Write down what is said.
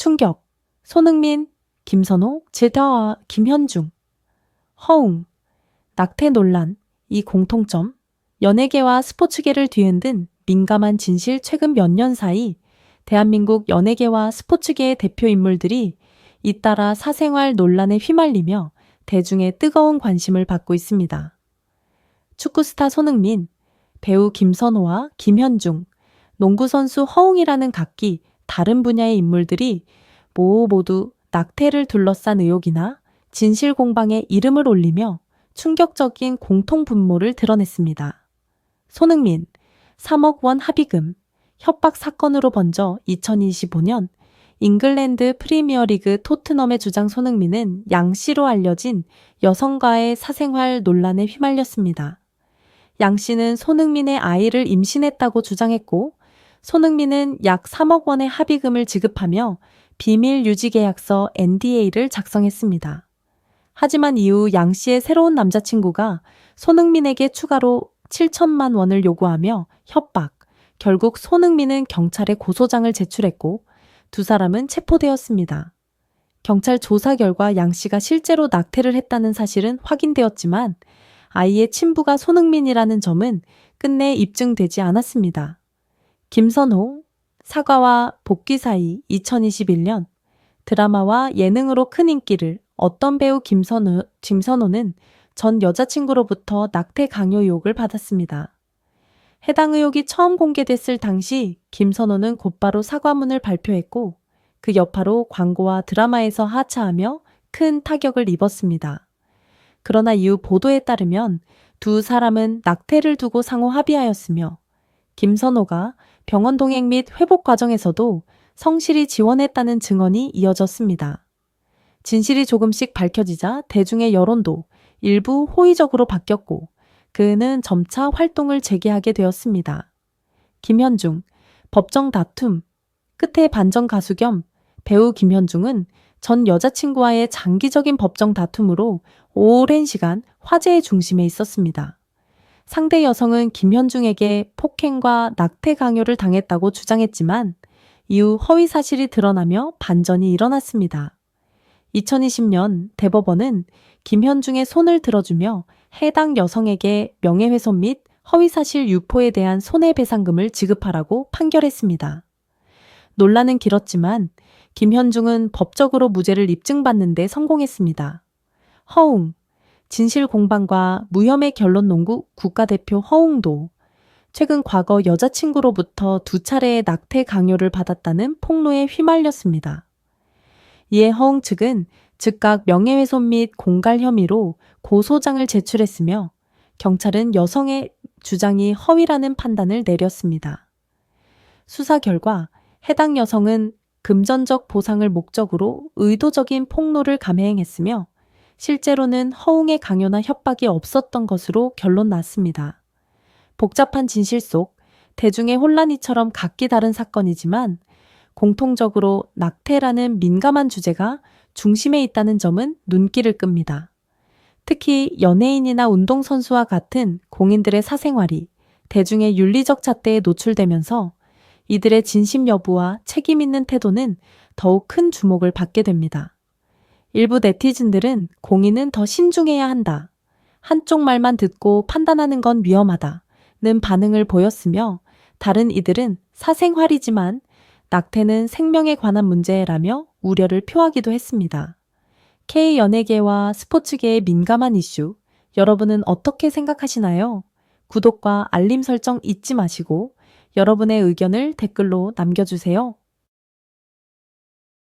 충격. 손흥민, 김선호, 제다와 김현중. 허웅. 낙태 논란. 이 공통점. 연예계와 스포츠계를 뒤흔든 민감한 진실 최근 몇 년 사이 대한민국 연예계와 스포츠계의 대표 인물들이 잇따라 사생활 논란에 휘말리며 대중의 뜨거운 관심을 받고 있습니다. 축구 스타 손흥민, 배우 김선호와 김현중, 농구 선수 허웅이라는 각기 다른 분야의 인물들이 모두 낙태를 둘러싼 의혹이나 진실 공방에 이름을 올리며 충격적인 공통 분모를 드러냈습니다. 손흥민, 3억 원 합의금, 협박 사건으로 번져 2025년 잉글랜드 프리미어리그 토트넘의 주장 손흥민은 양 씨로 알려진 여성과의 사생활 논란에 휘말렸습니다. 양 씨는 손흥민의 아이를 임신했다고 주장했고 손흥민은 약 3억 원의 합의금을 지급하며 비밀 유지 계약서 NDA를 작성했습니다. 하지만 이후 양 씨의 새로운 남자친구가 손흥민에게 추가로 7천만 원을 요구하며 협박, 결국 손흥민은 경찰에 고소장을 제출했고 두 사람은 체포되었습니다. 경찰 조사 결과 양 씨가 실제로 낙태를 했다는 사실은 확인되었지만 아이의 친부가 손흥민이라는 점은 끝내 입증되지 않았습니다. 김선호, 사과와 복귀 사이 2021년 드라마와 예능으로 큰 인기를 어떤 배우 김선호, 김선호는 전 여자친구로부터 낙태 강요 의혹을 받았습니다. 해당 의혹이 처음 공개됐을 당시 김선호는 곧바로 사과문을 발표했고 그 여파로 광고와 드라마에서 하차하며 큰 타격을 입었습니다. 그러나 이후 보도에 따르면 두 사람은 낙태를 두고 상호 합의하였으며 김선호가 병원 동행 및 회복 과정에서도 성실히 지원했다는 증언이 이어졌습니다. 진실이 조금씩 밝혀지자 대중의 여론도 일부 호의적으로 바뀌었고 그는 점차 활동을 재개하게 되었습니다. 김현중, 법정 다툼, 끝에 반전 가수 겸 배우 김현중은 전 여자친구와의 장기적인 법정 다툼으로 오랜 시간 화제의 중심에 있었습니다. 상대 여성은 김현중에게 폭행과 낙태 강요를 당했다고 주장했지만 이후 허위 사실이 드러나며 반전이 일어났습니다. 2020년 대법원은 김현중의 손을 들어주며 해당 여성에게 명예훼손 및 허위사실 유포에 대한 손해배상금을 지급하라고 판결했습니다. 논란은 길었지만 김현중은 법적으로 무죄를 입증받는 데 성공했습니다. 허웅, 진실 공방과 무혐의 결론 농구 국가대표 허웅도 최근 과거 여자친구로부터 두 차례의 낙태 강요를 받았다는 폭로에 휘말렸습니다. 이에 허웅 측은 즉각 명예훼손 및 공갈 혐의로 고소장을 제출했으며 경찰은 여성의 주장이 허위라는 판단을 내렸습니다. 수사 결과 해당 여성은 금전적 보상을 목적으로 의도적인 폭로를 감행했으며 실제로는 허웅의 강요나 협박이 없었던 것으로 결론 났습니다. 복잡한 진실 속 대중의 혼란이처럼 각기 다른 사건이지만 공통적으로 낙태라는 민감한 주제가 중심에 있다는 점은 눈길을 끕니다. 특히 연예인이나 운동선수와 같은 공인들의 사생활이 대중의 윤리적 잣대에 노출되면서 이들의 진심 여부와 책임 있는 태도는 더욱 큰 주목을 받게 됩니다. 일부 네티즌들은 공인은 더 신중해야 한다. 한쪽 말만 듣고 판단하는 건 위험하다. 는 반응을 보였으며 다른 이들은 사생활이지만 낙태는 생명에 관한 문제라며 우려를 표하기도 했습니다. K 연예계와 스포츠계의 민감한 이슈, 여러분은 어떻게 생각하시나요? 구독과 알림 설정 잊지 마시고 여러분의 의견을 댓글로 남겨주세요.